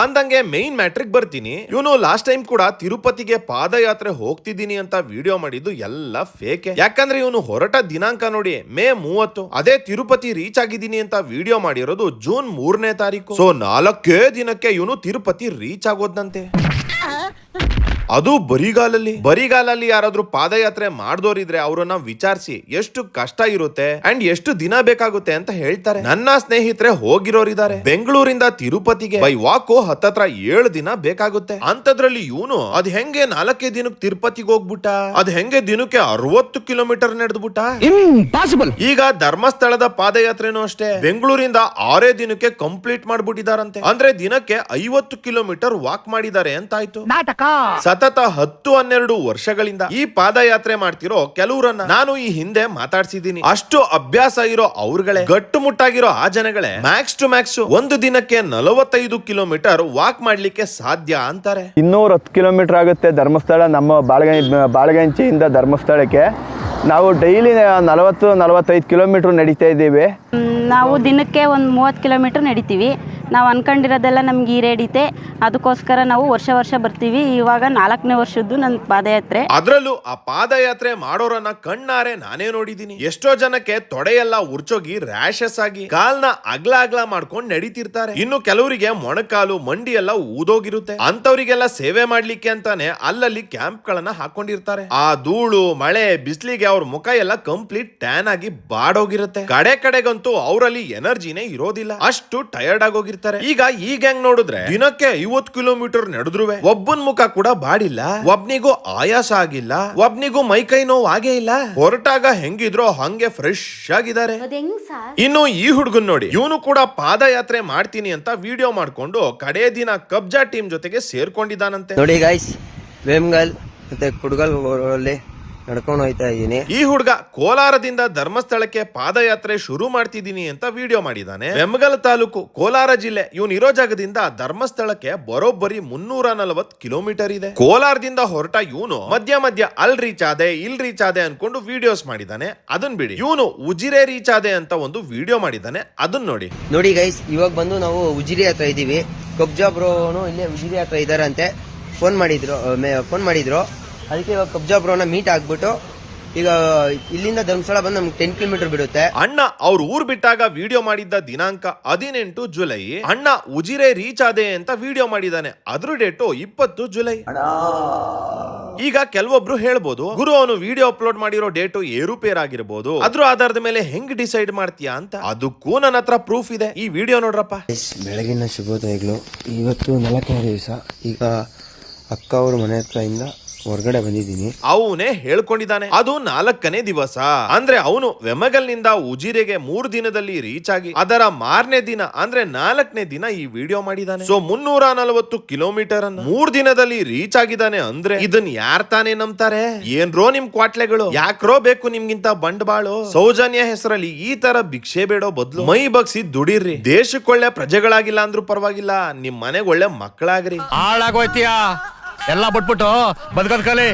ಅಂದಂಗೆ ಮೇನ್ ಮ್ಯಾಟ್ರಿಕ್ ಬರ್ತೀನಿ. ಇವನು ಲಾಸ್ಟ್ ಟೈಮ್ ಕೂಡ ತಿರುಪತಿಗೆ ಪಾದಯಾತ್ರೆ ಹೋಗ್ತಿದ್ದೀನಿ ಅಂತ ವಿಡಿಯೋ ಮಾಡಿದ್ದು ಎಲ್ಲ ಫೇಕ್ ಯಾಕಂದ್ರೆ ಇವನು ಹೊರಟ ದಿನಾಂಕ ನೋಡಿ ಮೇ ಮೂವತ್ತು. ಅದೇ ತಿರುಪತಿ ರೀಚ್ ಆಗಿದ್ದೀನಿ ಅಂತ ವಿಡಿಯೋ ಮಾಡಿರೋದು ಜೂನ್ ಮೂರನೇ ತಾರೀಕು. ಸೊ ನಾಲ್ಕೇ ದಿನಕ್ಕೆ ಇವನು ತಿರುಪತಿ ರೀಚ್ ಆಗೋದ್ನಂತೆ. ಅದು ಬರಿಗಾಲಲ್ಲಿ. ಬರಿಗಾಲಲ್ಲಿ ಯಾರಾದ್ರೂ ಪಾದಯಾತ್ರೆ ಮಾಡ್ದೋರಿದ್ರೆ ಅವರನ್ನ ವಿಚಾರಿಸಿ ಎಷ್ಟು ಕಷ್ಟ ಇರುತ್ತೆ ಅಂಡ್ ಎಷ್ಟು ದಿನ ಬೇಕಾಗುತ್ತೆ ಅಂತ ಹೇಳ್ತಾರೆ. ನನ್ನ ಸ್ನೇಹಿತರೆ ಹೋಗಿರೋರಿದ್ದಾರೆ. ಬೆಂಗಳೂರಿಂದ ತಿರುಪತಿಗೆ ಬೈ ವಾಕು ಹತ್ತತ್ರ ಏಳು ದಿನ ಬೇಕಾಗುತ್ತೆ. ಅಂತದ್ರಲ್ಲಿ ಇವನು ಅದ್ ಹೆಂಗೆ ನಾಲ್ಕೇ ದಿನಕ್ಕೆ ತಿರುಪತಿಗೆ ಹೋಗ್ಬಿಟ್ಟ? ಅದ್ ಹೆಂಗೆ ದಿನಕ್ಕೆ ಅರವತ್ತು ಕಿಲೋಮೀಟರ್ ನಡೆದ್ಬಿಟ್ಟ? ಇಂಪಾಸಿಬಲ್ ಈಗ ಧರ್ಮಸ್ಥಳದ ಪಾದಯಾತ್ರೆನೂ ಅಷ್ಟೇ. ಬೆಂಗಳೂರಿಂದ ಆರೇ ದಿನಕ್ಕೆ ಕಂಪ್ಲೀಟ್ ಮಾಡ್ಬಿಟ್ಟಿದಾರಂತೆ. ಅಂದ್ರೆ ದಿನಕ್ಕೆ ಐವತ್ತು ಕಿಲೋಮೀಟರ್ ವಾಕ್ ಮಾಡಿದ್ದಾರೆ ಅಂತಾಯ್ತು. ಸತತ ಹತ್ತು ಹನ್ನೆರಡು ವರ್ಷಗಳಿಂದ ಈ ಪಾದಯಾತ್ರೆ ಮಾಡ್ತಿರೋ ಕೆಲವರನ್ನ ನಾನು ಈ ಹಿಂದೆ ಮಾತಾಡ್ಸಿದ್ದೀನಿ. ಅಷ್ಟು ಅಭ್ಯಾಸ ಇರೋ ಅವ್ರಗಳೇ ಗಟ್ಟುಮುಟ್ಟಾಗಿರೋ ಆ ಜನಗಳೇ, ಮ್ಯಾಕ್ಸ್ ಟು ಮ್ಯಾಕ್ಸ್ ಒಂದು ದಿನಕ್ಕೆ ನಲವತ್ತೈದು ಕಿಲೋಮೀಟರ್ ವಾಕ್ ಮಾಡ್ಲಿಕ್ಕೆ ಸಾಧ್ಯ ಅಂತಾರೆ. ಇನ್ನೂರ ಹತ್ತು ಕಿಲೋಮೀಟರ್ ಆಗುತ್ತೆ ಧರ್ಮಸ್ಥಳ, ನಮ್ಮ ಬಾಳಗೈ ಬಾಳಗಂಚಿಯಿಂದ ಧರ್ಮಸ್ಥಳಕ್ಕೆ. ನಾವು ಡೈಲಿ ನಲವತ್ತು, ನಲವತ್ತೈದು ಕಿಲೋಮೀಟರ್ ನಡೀತಾ ಇದ್ದೀವಿ. ನಾವು ದಿನಕ್ಕೆ ಒಂದು ಮೂವತ್ತು ಕಿಲೋಮೀಟ್ರ್ ನಡಿತೀವಿ. ನಾವು ಅನ್ಕೊಂಡಿರೋದೆಲ್ಲ ನಮ್ಗೆ ಈರೇಡಿತೆ. ಅದಕ್ಕೋಸ್ಕರ ನಾವು ವರ್ಷ ವರ್ಷ ಬರ್ತೀವಿ. ಇವಾಗ ನಾಲ್ಕನೇ ವರ್ಷದ್ದು ನನ್ನ ಪಾದಯಾತ್ರೆ. ಅದರಲ್ಲೂ ಆ ಪಾದಯಾತ್ರೆ ಮಾಡೋರನ್ನ ಕಣ್ಣಾರೆ ನಾನೇ ನೋಡಿದೀನಿ ಎಷ್ಟೋ ಜನಕ್ಕೆ ತೊಡೆಯೆಲ್ಲ ಉರ್ಚೋಗಿ ರ್ಯಾಶಸ್ ಆಗಿ ಕಾಲ್ನ ಅಗ್ಲ ಅಗ್ಲ ಮಾಡ್ಕೊಂಡು ನಡೀತಿರ್ತಾರೆ. ಇನ್ನು ಕೆಲವರಿಗೆ ಮೊಣಕಾಲು, ಮಂಡಿ ಎಲ್ಲ ಊದೋಗಿರುತ್ತೆ. ಅಂತವರಿಗೆಲ್ಲ ಸೇವೆ ಮಾಡ್ಲಿಕ್ಕೆ ಅಂತಾನೆ ಅಲ್ಲಲ್ಲಿ ಕ್ಯಾಂಪ್ ಗಳನ್ನ ಹಾಕೊಂಡಿರ್ತಾರೆ. ಆ ಧೂಳು, ಮಳೆ, ಬಿಸಿಲಿಗೆ ಅವ್ರ ಮುಖ ಎಲ್ಲ ಕಂಪ್ಲೀಟ್ ಟ್ಯಾನ್ ಆಗಿ ಬಾಡೋಗಿರುತ್ತೆ. ಕಡೆ ಕಡೆಗಂತೂ ಅವರಲ್ಲಿ ಎನರ್ಜಿನೇ ಇರೋದಿಲ್ಲ. ಅಷ್ಟು ಟಯರ್ಡ್ ಆಗೋಗಿರ್ತಾರೆ ಈಗ ಈ ಗ್ಯಾಂಗ್ ನೋಡಿದ್ರೆ ದಿನಕ್ಕೆ ಐವತ್ ಕಿಲೋಮೀಟರ್ ನಡೆದ್ರುವೆ. ಒಬ್ಬನ್ ಮುಖ ಕೂಡ ಬಾಡಿಲ್ಲ. ಒಬ್ನಿಗೂ ಆಯಾಸ ಆಗಿಲ್ಲ. ಒಬ್ನಿಗೂ ಮೈಕೈ ನೋವು ಆಗೇ ಇಲ್ಲ. ಹೊರಟಾಗ ಹೆಂಗಿದ್ರೋ ಹಂಗೆ ಫ್ರೆಶ್ ಆಗಿದ್ದಾರೆ. ಇನ್ನು ಈ ಹುಡುಗನ್ ನೋಡಿ ಇವನು ಕೂಡ ಪಾದಯಾತ್ರೆ ಮಾಡ್ತೀನಿ ಅಂತ ವಿಡಿಯೋ ಮಾಡ್ಕೊಂಡು ಕಡೇ ದಿನ ಕಬ್ಜಾ ಟೀಮ್ ಜೊತೆಗೆ ಸೇರ್ಕೊಂಡಿದ್ದಾನಂತೆ. ನೋಡಿ ಗಾಯ್ಸ್ ವೇಮ್ಗಲ್ ಮತ್ತೆ ಕುಡ್ಗಲ್ ನಡ್ಕೊಂಡು ಹೋಯ್ತಾ ಇದ್ದೀನಿ. ಈ ಹುಡುಗ ಕೋಲಾರದಿಂದ ಧರ್ಮಸ್ಥಳಕ್ಕೆ ಪಾದಯಾತ್ರೆ ಶುರು ಮಾಡ್ತಿದ್ದೀನಿ ಅಂತ ವಿಡಿಯೋ ಮಾಡಿದಾನೆ. ಬೆಂಬಗಲ್ ತಾಲೂಕು ಕೋಲಾರ ಜಿಲ್ಲೆ. ಇವನ್ ಇರೋ ಜಾಗದಿಂದ ಧರ್ಮಸ್ಥಳಕ್ಕೆ ಬರೋಬ್ಬರಿ ಮುನ್ನೂರ ನಲವತ್ ಕಿಲೋಮೀಟರ್ ಇದೆ. ಕೋಲಾರದಿಂದ ಹೊರಟ ಇವನು ಮಧ್ಯ ಮಧ್ಯ ಅಲ್ ರೀಚ್ ಆದೆ ಇಲ್ ರೀಚ್ ಆದೆ ಅನ್ಕೊಂಡು ವಿಡಿಯೋಸ್ ಮಾಡಿದಾನೆ. ಅದನ್ ಬಿಡಿ. ಇವನು ಉಜಿರೆ ರೀಚ್ ಆದೆ ಅಂತ ಒಂದು ವಿಡಿಯೋ ಮಾಡಿದಾನೆ. ಅದನ್ನ ನೋಡಿ. ನೋಡಿ ಗೈಸ್ ಇವಾಗ ಬಂದು ನಾವು ಉಜಿರಿ ಹತ್ರ ಇದೀವಿ. ಕಬ್ಜಾ ಬ್ರೋನು ಇಲ್ಲೇ ಉಜಿರಿ ಹತ್ರ ಇದಾರಂತೆ. ಫೋನ್ ಮಾಡಿದ್ರು ಫೋನ್ ಮಾಡಿದ್ರು. ಅದಕ್ಕೆ ಇವಾಗ ಕಬ್ಜಾ ಬ್ರೋನ ಮೀಟ್ ಆಗ್ಬಿಟ್ಟು ಈಗ ಇಲ್ಲಿಂದ ಧರ್ಮಸ್ಥಳ ಬಂದು ನಮ್ಗೆ ಟೆನ್ ಕಿಲೋಮೀಟರ್ ಬಿಡುತ್ತೆ. ಅಣ್ಣ ಅವ್ರ ಊರ್ ಬಿಟ್ಟಾಗ ವಿಡಿಯೋ ಮಾಡಿದ್ದ ದಿನಾಂಕ ಹದಿನೆಂಟು ಜುಲೈ. ಅಣ್ಣ ಉಜಿರೆ ರೀಚ್ ಆದೆ ಅಂತ ವಿಡಿಯೋ ಮಾಡಿದಾನೆ. ಅದ್ರ ಡೇಟು ಇಪ್ಪತ್ತು ಜುಲೈ. ಈಗ ಕೆಲವೊಬ್ರು ಹೇಳ್ಬೋದು ಗುರು ಅವನು ವಿಡಿಯೋ ಅಪ್ಲೋಡ್ ಮಾಡಿರೋ ಡೇಟು ಏರುಪೇರ್ ಆಗಿರ್ಬೋದು ಅದ್ರ ಆಧಾರದ ಮೇಲೆ ಹೆಂಗ್ ಡಿಸೈಡ್ ಮಾಡ್ತೀಯಾ ಅಂತ? ಅದಕ್ಕೂ ನನ್ನ ಹತ್ರ ಪ್ರೂಫ್ ಇದೆ. ಈ ವಿಡಿಯೋ ನೋಡ್ರಪ್ಪ. ಬೆಳಗಿನ ಶುಭೋದಯಗಳು. ಇವತ್ತು ನಾಲ್ಕನೇ ದಿವಸ. ಈಗ ಅಕ್ಕ ಅವ್ರ ಮನೆ ಹತ್ರ ಇಂದ ಹೊರಗಡೆ ಬಂದಿದ್ದೀನಿ. ಅವನೇ ಹೇಳ್ಕೊಂಡಿದ್ದಾನೆ. ಅದು ನಾಲ್ಕನೇ ದಿವಸ. ಅಂದ್ರೆ ಅವನು ವೆಮಗಲ್ನಿಂದ ಉಜಿರೆಗೆ ಮೂರ್ ದಿನದಲ್ಲಿ ರೀಚ್ ಆಗಿ ಅದರ ಮಾರನೇ ದಿನ ಅಂದ್ರೆ ನಾಲ್ಕನೇ ದಿನ ಈ ವಿಡಿಯೋ ಮಾಡಿದಾನೆ ಸೊ ಮುನ್ನೂರ ನಲವತ್ತು ಕಿಲೋಮೀಟರ್ ಅನ್ನ ಮೂರ್ ದಿನದಲ್ಲಿ ರೀಚ್ ಆಗಿದ್ದಾನೆ ಅಂದ್ರೆ ಇದನ್ ಯಾರ್ ತಾನೇ ನಂಬ್ತಾರೆ? ಏನ್ರೋ ನಿಮ್ ಕ್ವಾಟ್ಲೆಗಳು. ಯಾಕ್ರೋ ಬೇಕು ನಿಮ್ಗಿಂತ ಬಂಡವಾಳು ಸೌಜನ್ಯ ಹೆಸರಲ್ಲಿ ಈ ತರ ಭಿಕ್ಷೆ ಬೇಡೋ ಬದ್ಲು. ಮೈ ಬಗ್ಸಿ ದುಡಿರ್ರಿ. ದೇಶಕ್ಕೊಳ್ಳೆ ಪ್ರಜೆಗಳಾಗಿಲ್ಲ ಅಂದ್ರೂ ಪರವಾಗಿಲ್ಲ. ನಿಮ್ ಮನೆಗೆ ಒಳ್ಳೆ ಮಕ್ಕಳಾಗ್ರಿ. ಹಾಳಾಗೋಯ್ತೀಯಾ? ಎಲ್ಲ ಬಿಟ್ಬಿಟ್ಟು ಬದುಕದ್ ಕಲಿ.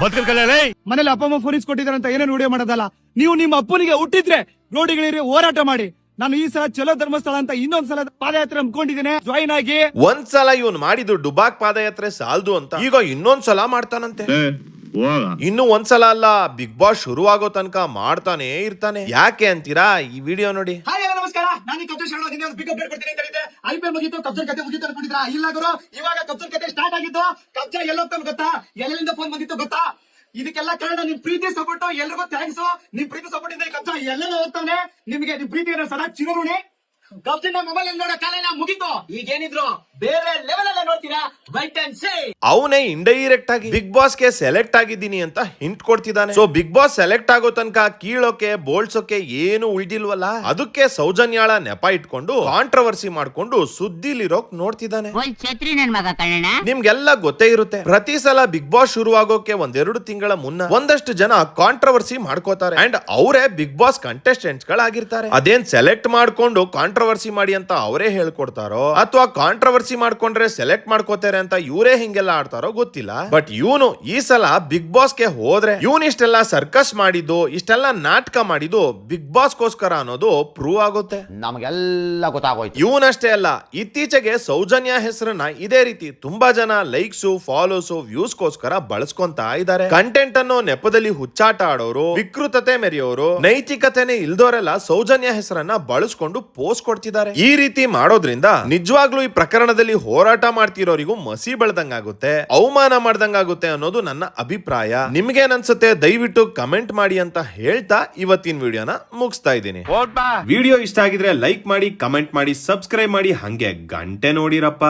ಬದುಕದ್ ಕಲಿ ಮನೇಲಿ ಅಪ್ಪ ಅಮ್ಮ ಫೋನ್ ಕೊಟ್ಟಿದಾರಂತ ಅಂತ ಏನೇನು ವಿಡಿಯೋ ಮಾಡೋದಲ್ಲ? ನೀವು ನಿಮ್ಮ ಅಪ್ಪನಿಗೆ ಹುಟ್ಟಿದ್ರೆ ರೋಡಿಗಳಿರಿ ಹೋರಾಟ ಮಾಡಿ. ನಾನು ಈ ಸಲ ಚಲೋ ಧರ್ಮಸ್ಥಳ ಅಂತ ಇನ್ನೊಂದ್ಸಲ ಪಾದಯಾತ್ರೆ ಅಂದ್ಕೊಂಡಿದ್ದೇನೆ ಜಾಯಿನ್ ಆಗಿ. ಒಂದ್ಸಲ ಇವನ್ ಮಾಡಿದ್ದು ಡುಬಾಕ್ ಪಾದಯಾತ್ರೆ ಸಾಲ್ದು ಅಂತ. ಈಗ ಇನ್ನೊಂದ್ಸಲ ಮಾಡ್ತಾನಂತೆ. ಇನ್ನು ಒಂದ್ಸಲ ಅಲ್ಲ ಬಿಗ್ ಬಾಸ್ ಶುರು ಆಗೋ ತನಕ ಮಾಡ್ತಾನೆ ಇರ್ತಾನೆ. ಯಾಕೆ ಅಂತೀರಾ ಈ ವಿಡಿಯೋ ನೋಡಿ. ನಮಸ್ಕಾರ. ನಾನು ಕಬ್ಜರ್ ಶರಣ ದಿನ ಬಿಗ್ ಅಪ್ಡೇಟ್ ಕೊಡ್ತೀನಿ ಅಂತ ಹೇಳಿದ್ದೆ. ಐ ಪಿ ಎಲ್ ಮುಗಿತು ಕಬ್ಜರ್ ಕತೆ ಮುಗಿತು ಅನ್ಕೊಂಡಿದ್ರ ಇಲ್ಲ ಗುರು ಇವಾಗ ಕಬ್ಜರ್ ಕತೆ ಸ್ಟಾರ್ಟ್ ಆಗಿದ್ದು ಕಬ್ಜಾ ಎಲ್ಲೋಗ್ತಾನೆ ಗೊತ್ತಾ? ಎಲ್ಲೆಲ್ಲಿಂದ ಫೋನ್ ಬಂದಿತ್ತು ಗೊತ್ತಾ? ಇದಕ್ಕೆಲ್ಲ ಕಾರಣ ನಿಮ್ ಪ್ರೀತಿ ಸಪೋರ್ಟ್ ಎಲ್ರಿಗೂ ಥ್ಯಾಂಕ್ಸ್ ನಿಮ್ ಪ್ರೀತಿ ಸಪೋರ್ಟ್ ಇಂದ ಕಬ್ಜಾ ಎಲ್ಲೆಲ್ಲ ಹೋಗ್ತಾನೆ? ನಿಮ್ಗೆ ನಿಮ್ ಪ್ರೀತಿ ಸದಾ ಚಿರಋಣಿ. ಮೊಬೈಲ್ ಅಲ್ಲಿ ನೋಡೋ ಕಾಲೆಲ್ಲ ಮುಗೀತು. ಈಗ ಏನಿದ್ರು ಬೇರೆ ಲೆವೆಲ್ ಅಲ್ಲ ನೋಡ್ತೀರಾ? ವೈಟ್ ಅಂಡ್ ಸೇ ಅವನೇ ಇಂಡೈರೆಕ್ಟ್ ಆಗಿ ಬಿಗ್ ಬಾಸ್ಗೆ ಸೆಲೆಕ್ಟ್ ಆಗಿದ್ದೀನಿ ಅಂತ ಹಿಂಟ್ ಕೊಡ್ತಿದ್ದಾನೆ. ಸೊ ಬಿಗ್ ಬಾಸ್ ಸೆಲೆಕ್ಟ್ ಆಗೋ ತನಕ ಕೀಳೋಕೆ ಬೋಳ್ಸೋಕೆ ಏನು ಉಳಿದಿಲ್ವಲ್ಲ? ಅದಕ್ಕೆ ಸೌಜನ್ಯಾಳ ನೆಪ ಇಟ್ಕೊಂಡು ಕಾಂಟ್ರವರ್ಸಿ ಮಾಡ್ಕೊಂಡು ಸುದ್ದಿಲಿರೋಕ್ ನೋಡ್ತಿದ್ದಾನೆ. ಛತ್ರಿ ನನ್ ಮಗ ಕಣ್ಣ ನಿಮ್ಗೆಲ್ಲ ಗೊತ್ತೇ ಇರುತ್ತೆ. ಪ್ರತಿ ಸಲ ಬಿಗ್ ಬಾಸ್ ಶುರುವಾಗೋಕೆ ಆಗೋಕೆ ಒಂದೆರಡು ತಿಂಗಳ ಮುನ್ನ ಒಂದಷ್ಟು ಜನ ಕಾಂಟ್ರವರ್ಸಿ ಮಾಡ್ಕೋತಾರೆ. ಅಂಡ್ ಅವರೇ ಬಿಗ್ ಬಾಸ್ ಕಂಟೆಸ್ಟೆಂಟ್ಸ್ ಗಳಾಗಿರ್ತಾರೆ. ಅದೇನ್ ಸೆಲೆಕ್ಟ್ ಮಾಡ್ಕೊಂಡು ಕಾಂಟ್ರವರ್ಸಿ ಮಾಡಿ ಅಂತ ಅವರೇ ಹೇಳ್ಕೊಡ್ತಾರೋ ಅಥವಾ ಕಾಂಟ್ರವರ್ಸಿ ಮಾಡ್ಕೊಂಡ್ರೆ ಸೆಲೆಕ್ಟ್ ಮಾಡ್ಕೋತಾರೆ ಅಂತ ಇವರೇ ಹಿಂಗೆಲ್ಲ ಆಡ್ತಾರೋ ಗೊತ್ತಿಲ್ಲ. ಬಟ್ ಇವನು ಈ ಸಲ ಬಿಗ್ ಬಾಸ್ಗೆ ಹೋದ್ರೆ ಇವನ್ ಇಷ್ಟೆಲ್ಲ ಸರ್ಕಸ್ ಮಾಡಿದ್ದು ಇಷ್ಟೆಲ್ಲ ನಾಟಕ ಮಾಡಿದ್ದು ಬಿಗ್ ಬಾಸ್ ಗೋಸ್ಕರ ಅನ್ನೋದು ಪ್ರೂವ್ ಆಗುತ್ತೆ. ನಮಗೆಲ್ಲ ಗೊತ್ತಾಗೋಯ್ತು. ಇವನಷ್ಟೇ ಅಲ್ಲ ಇತ್ತೀಚೆಗೆ ಸೌಜನ್ಯ ಹೆಸರನ್ನ ಇದೇ ರೀತಿ ತುಂಬಾ ಜನ ಲೈಕ್ಸ್ ಫಾಲೋಸ್ ವ್ಯೂಸ್ಗೋಸ್ಕರ ಬಳಸ್ಕೊಂತಾ ಇದ್ದಾರೆ. ಕಂಟೆಂಟ್ ಅನ್ನೋ ನೆಪದಲ್ಲಿ ಹುಚ್ಚಾಟ ಆಡೋರು ವಿಕೃತತೆ ಮೆರೆಯೋರು ನೈತಿಕತೆನೆ ಇಲ್ದೋರೆಲ್ಲ ಸೌಜನ್ಯ ಹೆಸರನ್ನ ಬಳಸ್ಕೊಂಡು ಪೋಸ್ಟ್ ಕೊಡ್ತಿದ್ದಾರೆ. ಈ ರೀತಿ ಮಾಡೋದ್ರಿಂದ ನಿಜವಾಗ್ಲೂ ಈ ಪ್ರಕರಣದಲ್ಲಿ ಹೋರಾಟ ಮಾಡ್ತಿರೋರಿಗೂ ಮಸಿ ಬೆಳ್ದಂಗಾಗುತ್ತೆ. ಅವಮಾನ ಮಾಡ್ದಂಗಾಗುತ್ತೆ ಅನ್ನೋದು ನನ್ನ ಅಭಿಪ್ರಾಯ. ನಿಮ್ಗೇನನ್ಸುತ್ತೆ ದಯವಿಟ್ಟು ಕಮೆಂಟ್ ಮಾಡಿ ಅಂತ ಹೇಳ್ತಾ ಇವತ್ತಿನ ವಿಡಿಯೋನ ಮುಗಿಸ್ತಾ ಇದ್ದೀನಿ. ವಿಡಿಯೋ ಇಷ್ಟ ಆಗಿದ್ರೆ ಲೈಕ್ ಮಾಡಿ ಕಮೆಂಟ್ ಮಾಡಿ ಸಬ್ಸ್ಕ್ರೈಬ್ ಮಾಡಿ ಹಂಗೆ ಗಂಟೆ ನೋಡಿರಪ್ಪ.